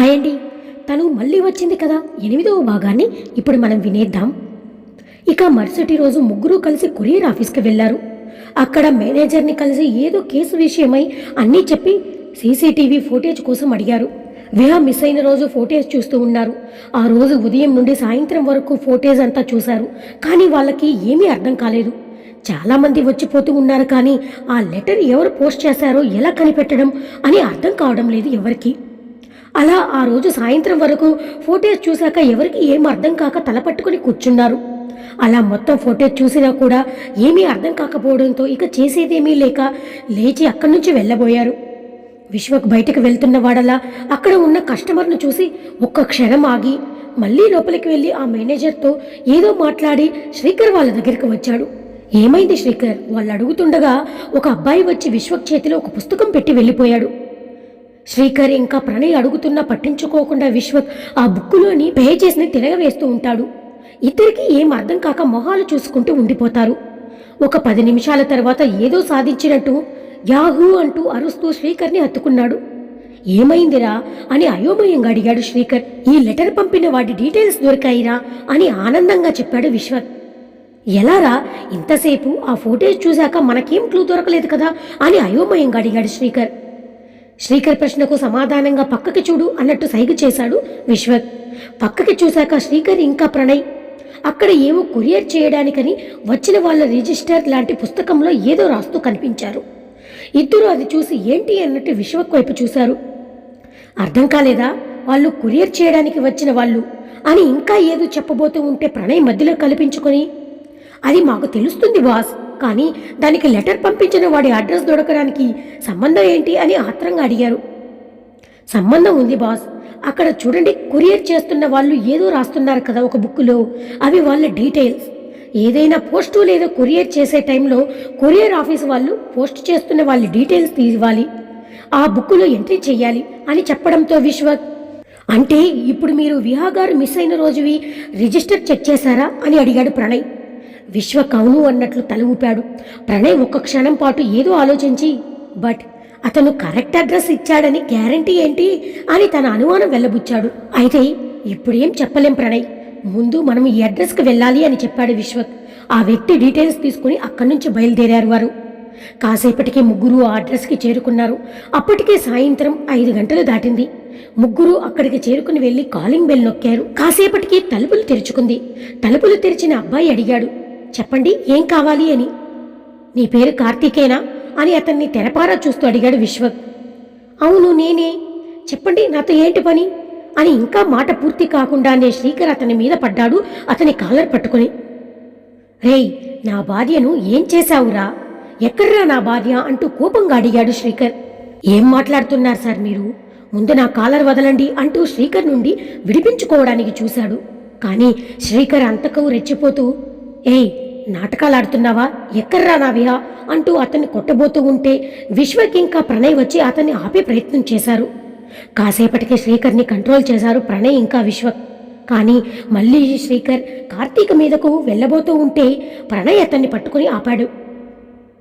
Hi అండి తను మళ్ళీ వచ్చింది కదా. ఎనిమిదవ భాగాన్ని ఇప్పుడు మనం వినేద్దాం. ఇక మరుసటి రోజు ముగ్గురు కలిసి కొరియర్ ఆఫీస్కి వెళ్ళారు అక్కడ మేనేజర్ని కలిసి ఏదో కేసు విషయమై అన్నీ చెప్పి సీసీటీవీ ఫోటేజ్ కోసం అడిగారు. విహా మిస్ అయిన రోజు ఫోటేజ్ చూస్తూ ఉన్నారు. ఆ రోజు ఉదయం నుండి సాయంత్రం వరకు ఫోటేజ్ అంతా చూశారు. కానీ వాళ్ళకి ఏమీ అర్థం కాలేదు. చాలామంది వచ్చిపోతూ ఉన్నారు కానీ ఆ లెటర్ ఎవరు పోస్ట్ చేశారో ఎలా కనిపెట్టడం అని అర్థం కావడం లేదు ఎవరికి. అలా ఆ రోజు సాయంత్రం వరకు ఫోటేజ్ చూశాక ఎవరికి ఏం అర్థం కాక తలపట్టుకుని కూర్చున్నారు. అలా మొత్తం ఫోటేజ్ చూసినా కూడా ఏమీ అర్థం కాకపోవడంతో ఇక చేసేదేమీ లేక లేచి అక్కడి నుంచి వెళ్ళబోయారు. విశ్వక్ బయటకు వెళ్తున్న వాడలా అక్కడ ఉన్న కస్టమర్ను చూసి ఒక్క క్షణం ఆగి మళ్ళీ లోపలికి వెళ్ళి ఆ మేనేజర్తో ఏదో మాట్లాడి శ్రీకర్ వాళ్ళ దగ్గరికి వచ్చాడు. ఏమైంది శ్రీకర్? వాళ్ళు అడుగుతుండగా ఒక అబ్బాయి వచ్చి విశ్వక్ చేతిలో ఒక పుస్తకం పెట్టి వెళ్ళిపోయాడు. శ్రీకర్ ఇంకా ప్రణయ్ అడుగుతున్నా పట్టించుకోకుండా విశ్వక్ ఆ బుక్కులోని పేజెస్ని తిరగవేస్తూ ఉంటాడు. ఇద్దరికి ఏం అర్థం కాక మొహాలు చూసుకుంటూ ఉండిపోతారు. ఒక పది నిమిషాల తర్వాత ఏదో సాధించినట్టు యాహూ అంటూ అరుస్తూ శ్రీకర్ని హత్తుకున్నాడు. ఏమైందిరా అని అయోమయంగా అడిగాడు శ్రీకర్. ఈ లెటర్ పంపిన వాటి డీటెయిల్స్ దొరికాయిరా అని ఆనందంగా చెప్పాడు విశ్వక్ ఎలారా ఇంతసేపు ఆ ఫోటేజ్ చూశాక మనకేం క్లూ దొరకలేదు కదా అని అయోమయంగా అడిగాడు శ్రీకర్. శ్రీకర్ ప్రశ్నకు సమాధానంగా పక్కకి చూడు అన్నట్టు సైగ చేశాడు విశ్వక్ పక్కకి చూశాక శ్రీకర్ ఇంకా ప్రణయ్. అక్కడ ఏవో కొరియర్ చేయడానికని వచ్చిన వాళ్ళ రిజిస్టర్ లాంటి పుస్తకంలో ఏదో రాస్తూ కనిపించారు. ఇద్దరు అది చూసి ఏంటి అన్నట్టు విశ్వక్ వైపు చూశారు. అర్థం కాలేదా? వాళ్ళు కొరియర్ చేయడానికి వచ్చిన వాళ్ళు అని ఇంకా ఏదో చెప్పబోతూ ఉంటే ప్రణయ్ మధ్యలో కల్పించుకొని అది మాకు తెలుస్తుంది బాస్. కానీ దానికి లెటర్ పంపించిన వాడి అడ్రస్ దొరకడానికి సంబంధం ఏంటి అని ఆత్రంగా అడిగారు. సంబంధం ఉంది బాస్. అక్కడ చూడండి కొరియర్ చేస్తున్న వాళ్ళు ఏదో రాస్తున్నారు కదా ఒక బుక్లో. అవి వాళ్ళ డీటెయిల్స్. ఏదైనా పోస్టు లేదా కొరియర్ చేసే టైంలో కొరియర్ ఆఫీస్ వాళ్ళు పోస్ట్ చేస్తున్న వాళ్ళ డీటెయిల్స్ తీయాలి ఆ బుక్కులో ఎంట్రీ చేయాలి అని చెప్పడంతో విశ్వక్ అంటే ఇప్పుడు మీరు విహా గారు మిస్ అయిన రోజువి రిజిస్టర్ చెక్ చేశారా అని అడిగాడు ప్రణయ్. విశ్వక్ అన్నట్లు తల ఊపాడు. ప్రణయ్ ఒక్క క్షణం పాటు ఏదో ఆలోచించి బట్ అతను కరెక్ట్ అడ్రస్ ఇచ్చాడని గ్యారంటీ ఏంటి? అని తన అనుమానం వెళ్ళబుచ్చాడు. అయితే ఇప్పుడేం చెప్పలేం ప్రణయ్. ముందు మనం ఈ అడ్రస్కి వెళ్ళాలి అని చెప్పాడు విశ్వక్. ఆ వ్యక్తి డీటెయిల్స్ తీసుకుని అక్కడి నుంచి బయలుదేరారు వారు. కాసేపటికి ముగ్గురు ఆ అడ్రస్కి చేరుకున్నారు. అప్పటికే సాయంత్రం ఐదు గంటలు దాటింది. ముగ్గురు అక్కడికి చేరుకుని వెళ్ళి కాలింగ్ బెల్ నొక్కారు. కాసేపటికి తలుపులు తెరుచుకుంది. తలుపులు తెరిచిన అబ్బాయి అడిగాడు చెప్పండి ఏం కావాలి అని. నీ పేరు కార్తీకేనా అని అతన్ని తెరపారా చూస్తూ అడిగాడు విశ్వక్. అవును నేనే. చెప్పండి నాతో ఏంటి పని? అని ఇంకా మాట పూర్తి కాకుండానే శ్రీకర్ అతని మీద పడ్డాడు అతని కాలర్ పట్టుకుని. రేయ్ నా భార్యను ఏం చేశావురా? ఎక్కడ్రా నా భార్య అంటూ కోపంగా అడిగాడు శ్రీకర్. ఏం మాట్లాడుతున్నారు సార్ మీరు? ముందు నా కాలర్ వదలండి అంటూ శ్రీకర్ నుండి విడిపించుకోవడానికి చూశాడు. కానీ శ్రీకర్ అంతకు రెచ్చిపోతూ ఏయ్ నాటకాలు ఆడుతున్నావా ఎక్కడ్రా నా అంటూ అతన్ని కొట్టబోతూ ఉంటే విశ్వకి ఇంకా ప్రణయ్ వచ్చి అతన్ని ఆపే ప్రయత్నం చేశారు. కాసేపటికి శ్రీకర్ని కంట్రోల్ చేశారు ప్రణయ్ ఇంకా విశ్వ. కానీ మళ్ళీ శ్రీకర్ కార్తీక మీదకు వెళ్ళబోతూ ఉంటే ప్రణయ్ అతన్ని పట్టుకుని ఆపాడు.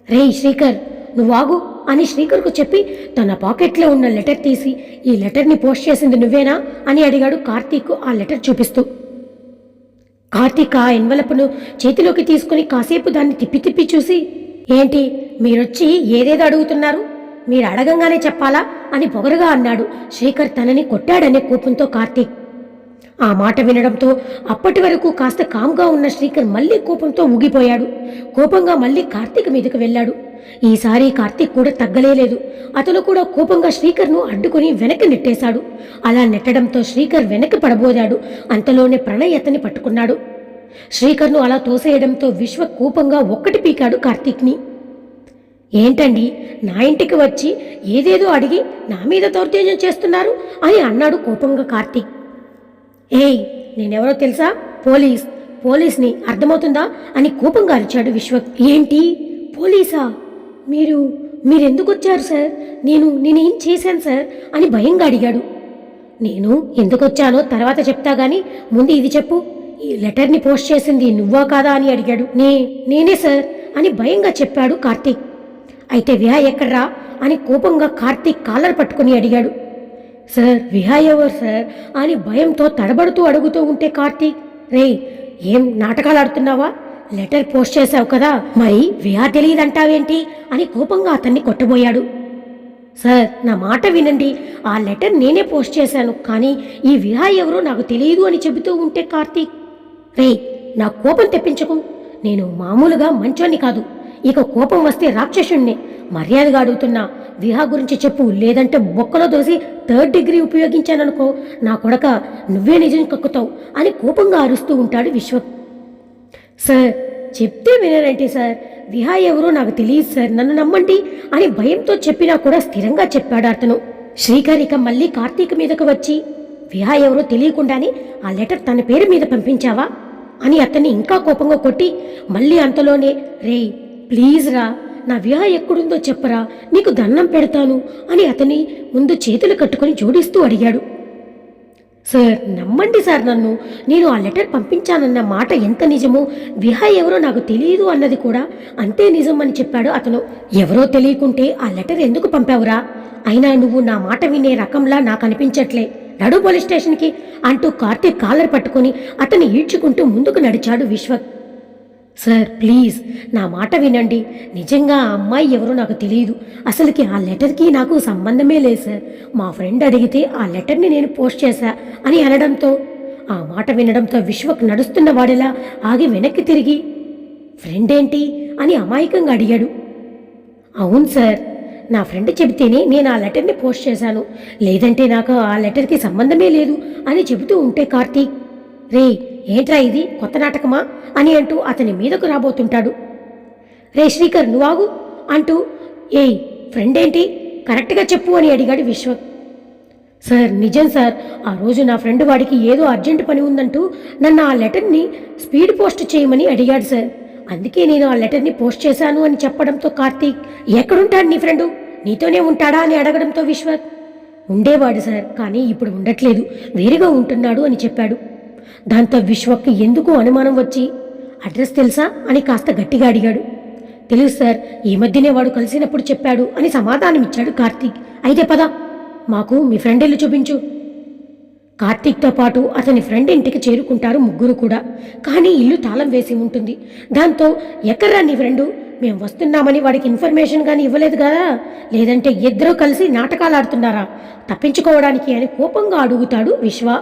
రేయ్ శ్రీకర్ నువ్వాగు అని శ్రీకర్కు చెప్పి తన పాకెట్లో ఉన్న లెటర్ తీసి ఈ లెటర్ని పోస్ట్ చేసింది నువ్వేనా? అని అడిగాడు కార్తీక్ ఆ లెటర్ చూపిస్తూ. కార్తీక్ ఆ ఎన్వలపును చేతిలోకి తీసుకుని కాసేపు దాన్ని తిప్పి తిప్పి చూసి ఏంటి మీరొచ్చి ఏదేదో అడుగుతున్నారు? మీరు అడగంగానే చెప్పాలా? అని పొగరుగా అన్నాడు. శ్రీకర్ తనని కొట్టాడనే కోపంతో కార్తీక్. ఆ మాట వినడంతో అప్పటి వరకు కాస్త కామ్గా ఉన్న శ్రీకర్ మళ్ళీ కోపంతో ఊగిపోయాడు. కోపంగా మళ్ళీ కార్తీక్ మీదకు వెళ్ళాడు. ఈసారి కార్తీక్ కూడా తగ్గలేదు అతను కూడా కోపంగా శ్రీకర్ను అడ్డుకుని వెనక్కి నెట్టేశాడు. అలా నెట్టడంతో శ్రీకర్ వెనక్కి పడబోదాడు. అంతలోనే ప్రణయ్ అతన్ని పట్టుకున్నాడు. శ్రీకర్ను అలా తోసేయడంతో విశ్వ కోపంగా ఒక్కటి పీకాడు కార్తీక్ని. ఏంటండి? నా ఇంటికి వచ్చి ఏదేదో అడిగి నా మీద దౌర్జన్యం చేస్తున్నారు అని అన్నాడు కోపంగా కార్తీక్. ఏయ్ నేనెవరో తెలుసా? పోలీస్. పోలీస్ని అర్థమవుతుందా? అని కోపంగా అరిచాడు విశ్వక్ ఏంటి? పోలీసా? మీరు మీరెందుకు వచ్చారు సార్? నేను నేనేం చేశాను సార్? అని భయంగా అడిగాడు. నేను ఎందుకు వచ్చానో తర్వాత చెప్తా గాని ముందు ఇది చెప్పు. ఈ లెటర్ని పోస్ట్ చేసింది నువ్వా కాదా అని అడిగాడు. నే నేనే సార్ అని భయంగా చెప్పాడు కార్తీక్. అయితే విహా ఎక్కడ్రా అని కోపంగా కార్తీక్ కాలర్ పట్టుకుని అడిగాడు. సార్ విహా ఎవరు సార్ అని భయంతో తడబడుతూ అడుగుతూ ఉంటే కార్తీక్ రే ఏం నాటకాలు ఆడుతున్నావా? లెటర్ పోస్ట్ చేశావు కదా మరి విహా తెలియదంటావేంటి అని కోపంగా అతన్ని కొట్టబోయాడు. సార్ నా మాట వినండి. ఆ లెటర్ నేనే పోస్ట్ చేశాను కానీ ఈ విహా ఎవరో నాకు తెలియదు అని చెబుతూ ఉంటే కార్తీక్ రే నా కోపం తెప్పించకు. నేను మామూలుగా మంచోన్ని కాదు. ఇక కోపం వస్తే రాక్షసుణ్ణి. మర్యాదగా అడుగుతున్నా విహా గురించి చెప్పు. లేదంటే బొక్కలో దోసి థర్డ్ డిగ్రీ ఉపయోగించాననుకో. నా కొడక నువ్వే నిజం కక్కుతావు అని కోపంగా అరుస్తూ ఉంటాడు విశ్వ సార్ చెప్తే వినరంటే సార్. విహా ఎవరో నాకు తెలియదు సార్. నన్ను నమ్మండి అని భయంతో చెప్పినా కూడా స్థిరంగా చెప్పాడు అతను. శ్రీకర్ ఇక మళ్ళీ కార్తీక్ మీదకు వచ్చి విహా ఎవరో తెలియకుండానే ఆ లెటర్ తన పేరు మీద పంపించావా? అని అతన్ని ఇంకా కోపంగా కొట్టి మళ్ళీ అంతలోనే రేయ్ ప్లీజ్ రా నా విహా ఎక్కడుందో చెప్పరా నీకు దండం పెడతాను అని అతని ముందు చేతులు కట్టుకొని జోడిస్తూ అడిగాడు. సార్ నమ్మండి సార్ నన్ను. నేను ఆ లెటర్ పంపించానన్న మాట ఎంత నిజమో విహా ఎవరో నాకు తెలియదు అన్నది కూడా అంతే నిజం అని చెప్పాడు అతను. ఎవరో తెలియకుంటే ఆ లెటర్ ఎందుకు పంపావురా? అయినా నువ్వు నా మాట వినే రకంలా నాకు అనిపించట్లే. నడు పోలీస్ స్టేషన్కి అంటూ కార్తీక్ కాలర్ పట్టుకొని అతన్ని ఈడ్చుకుంటూ ముందుకు నడిచాడు విశ్వక్. సార్ ప్లీజ్ నా మాట వినండి. నిజంగా ఆ అమ్మాయి ఎవరో నాకు తెలియదు. అసలుకి ఆ లెటర్కి నాకు సంబంధమే లేదు సార్. మా ఫ్రెండ్ అడిగితే ఆ లెటర్ని నేను పోస్ట్ చేశా అని అనడంతో ఆ మాట వినడంతో విశ్వక్ నడుస్తున్న వాడిలా ఆగి వెనక్కి తిరిగి ఫ్రెండ్ ఏంటి? అని అమాయకంగా అడిగాడు. అవును సార్ నా ఫ్రెండ్ చెబితేనే నేను ఆ లెటర్ని పోస్ట్ చేశాను. లేదంటే నాకు ఆ లెటర్కి సంబంధమే లేదు అని చెబుతూ ఉంటే కార్తీక్ రే ఏంట్రా ఇది? కొత్త నాటకమా? అని అంటూ అతని మీదకు రాబోతుంటాడు. రే శ్రీకర్ నువ్వాగు అంటూ ఏయ్ ఫ్రెండ్ ఏంటి? కరెక్ట్గా చెప్పు అని అడిగాడు విశ్వక్. సార్ నిజం సార్ ఆ రోజు నా ఫ్రెండ్ వాడికి ఏదో అర్జెంట్ పని ఉందంటూ నన్ను ఆ లెటర్ని స్పీడ్ పోస్ట్ చేయమని అడిగాడు సార్. అందుకే నేను ఆ లెటర్ని పోస్ట్ చేశాను అని చెప్పడంతో కార్తీక్ ఎక్కడుంటాడు నీ ఫ్రెండు నీతోనే ఉంటాడా? అని అడగడంతో విశ్వక్ ఉండేవాడు సార్ కానీ ఇప్పుడు ఉండట్లేదు. వేరుగా ఉంటున్నాడు అని చెప్పాడు. దాంతో విశ్వక్కి ఎందుకు అనుమానం వచ్చి అడ్రస్ తెలుసా అని కాస్త గట్టిగా అడిగాడు. తెలుసు సార్ ఈ మధ్యనే వాడు కలిసినప్పుడు చెప్పాడు అని సమాధానం ఇచ్చాడు కార్తీక్. అయితే పద మాకు మీ ఫ్రెండ్ ఇల్లు చూపించు. కార్తీక్తో పాటు అతని ఫ్రెండ్ ఇంటికి చేరుకుంటారు ముగ్గురు కూడా. కానీ ఇల్లు తాళం వేసి ఉంటుంది. దాంతో ఎక్కడ్రా నీ ఫ్రెండు? మేము వస్తున్నామని వాడికి ఇన్ఫర్మేషన్ కానీ ఇవ్వలేదు కదా? లేదంటే ఇద్దరూ కలిసి నాటకాలు ఆడుతున్నారా తప్పించుకోవడానికి అని కోపంగా అడుగుతాడు విశ్వ.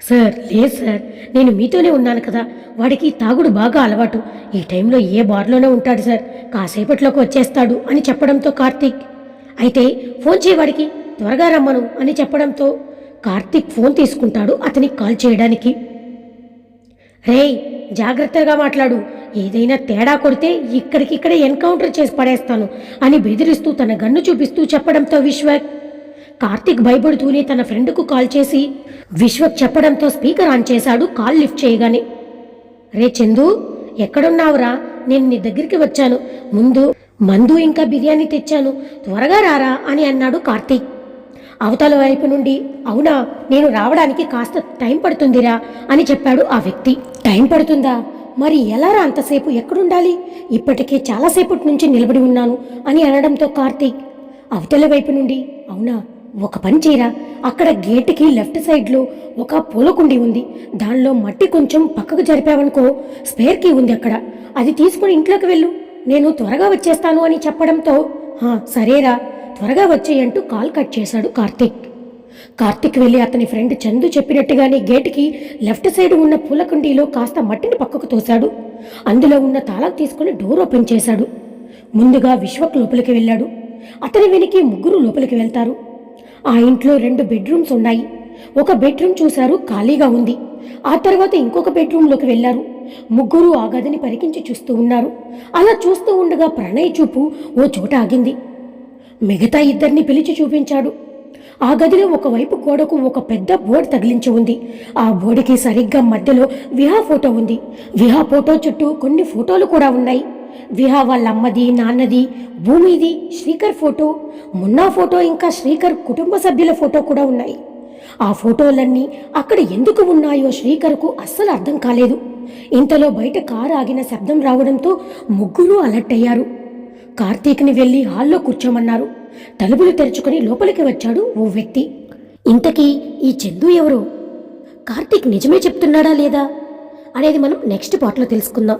సార్ లేదు సార్? నేను మీతోనే ఉన్నాను కదా. వాడికి తాగుడు బాగా అలవాటు. ఈ టైంలో ఏ బార్లోనే ఉంటాడు సార్. కాసేపట్లోకి వచ్చేస్తాడు అని చెప్పడంతో కార్తీక్. అయితే ఫోన్ చేయవాడికి త్వరగా రమ్మను అని చెప్పడంతో కార్తీక్ ఫోన్ తీసుకుంటాడు అతనికి కాల్ చేయడానికి. రేయ్ జాగ్రత్తగా మాట్లాడు. ఏదైనా తేడా కొడితే ఇక్కడికిక్కడే ఎన్కౌంటర్ చేసి పడేస్తాను అని బెదిరిస్తూ తన గన్ను చూపిస్తూ చెప్పడంతో విశ్వక్ కార్తిక్ భయపడుతూనే తన ఫ్రెండ్కు కాల్ చేసి విశ్వక్ చెప్పడంతో స్పీకర్ ఆన్ చేశాడు కాల్ లిఫ్ట్ చేయగానే. రే చందు ఎక్కడున్నావురా? నేను నీ దగ్గరికి వచ్చాను. ముందు మందు ఇంకా బిర్యానీ తెచ్చాను. త్వరగా రారా? అని అన్నాడు కార్తీక్. అవతల వైపు నుండి అవునా? నేను రావడానికి కాస్త టైం పడుతుందిరా? అని చెప్పాడు ఆ వ్యక్తి. టైం పడుతుందా? మరి ఎలారా అంతసేపు? ఎక్కడుండాలి? ఇప్పటికే చాలాసేపటి నుంచి నిలబడి ఉన్నాను అని అనడంతో కార్తీక్ అవతల వైపు నుండి అవునా? ఒక పని చేయరా? అక్కడ గేటుకి లెఫ్ట్ సైడ్లో ఒక పూలకుండి ఉంది. దానిలో మట్టి కొంచెం పక్కకు జరిపావనుకో స్పేర్ కీ ఉంది అక్కడ. అది తీసుకుని ఇంట్లోకి వెళ్ళు. నేను త్వరగా వచ్చేస్తాను అని చెప్పడంతో "హా, సరేరా. త్వరగా వచ్చేయంటూ కాల్ కట్ చేశాడు కార్తీక్. కార్తీక్ వెళ్ళి అతని ఫ్రెండ్ చందు చెప్పినట్టుగానే గేటుకి లెఫ్ట్ సైడ్ ఉన్న పూలకుండీలో కాస్త మట్టిని పక్కకు తోశాడు. అందులో ఉన్న తాళం తీసుకుని డోర్ ఓపెన్ చేశాడు. ముందుగా విశ్వక్ లోపలికి వెళ్ళాడు. అతని వెనక్కి ముగ్గురు లోపలికి వెళ్తారు. ఆ ఇంట్లో రెండు బెడ్రూమ్స్ ఉన్నాయి. ఒక బెడ్రూమ్ చూశారు ఖాళీగా ఉంది. ఆ తర్వాత ఇంకొక బెడ్రూమ్లోకి వెళ్ళారు ముగ్గురు ఆ గదిని పరికించి చూస్తూ ఉన్నారు. అలా చూస్తూ ఉండగా ప్రణయ్ చూపు ఓ చోట ఆగింది. మిగతా ఇద్దరిని పిలిచి చూపించాడు. ఆ గదిలో ఒకవైపు గోడకు ఒక పెద్ద బోర్డు తగిలించి ఉంది. ఆ బోర్డుకి సరిగ్గా మధ్యలో విహా ఫోటో ఉంది. విహా ఫోటో చుట్టూ కొన్ని ఫోటోలు కూడా ఉన్నాయి. విహా వాళ్ళ అమ్మది నాన్నది భూమిది శ్రీకర్ ఫోటో మున్నా ఫోటో ఇంకా శ్రీకర్ కుటుంబ సభ్యుల ఫోటో కూడా ఉన్నాయి. ఆ ఫోటోలన్నీ అక్కడ ఎందుకు ఉన్నాయో శ్రీకర్కు అస్సలు అర్థం కాలేదు. ఇంతలో బయట కారు ఆగిన శబ్దం రావడంతో ముగ్గురు అలర్ట్ అయ్యారు. కార్తీక్ని వెళ్ళి హాల్లో కూర్చోమన్నారు. తలుపులు తెరుచుకొని లోపలికి వచ్చాడు ఓ వ్యక్తి. ఇంతకీ ఈ చందు ఎవరు? కార్తీక్ నిజమే చెప్తున్నాడా లేదా? అనేది మనం నెక్స్ట్ పార్ట్లో తెలుసుకుందాం.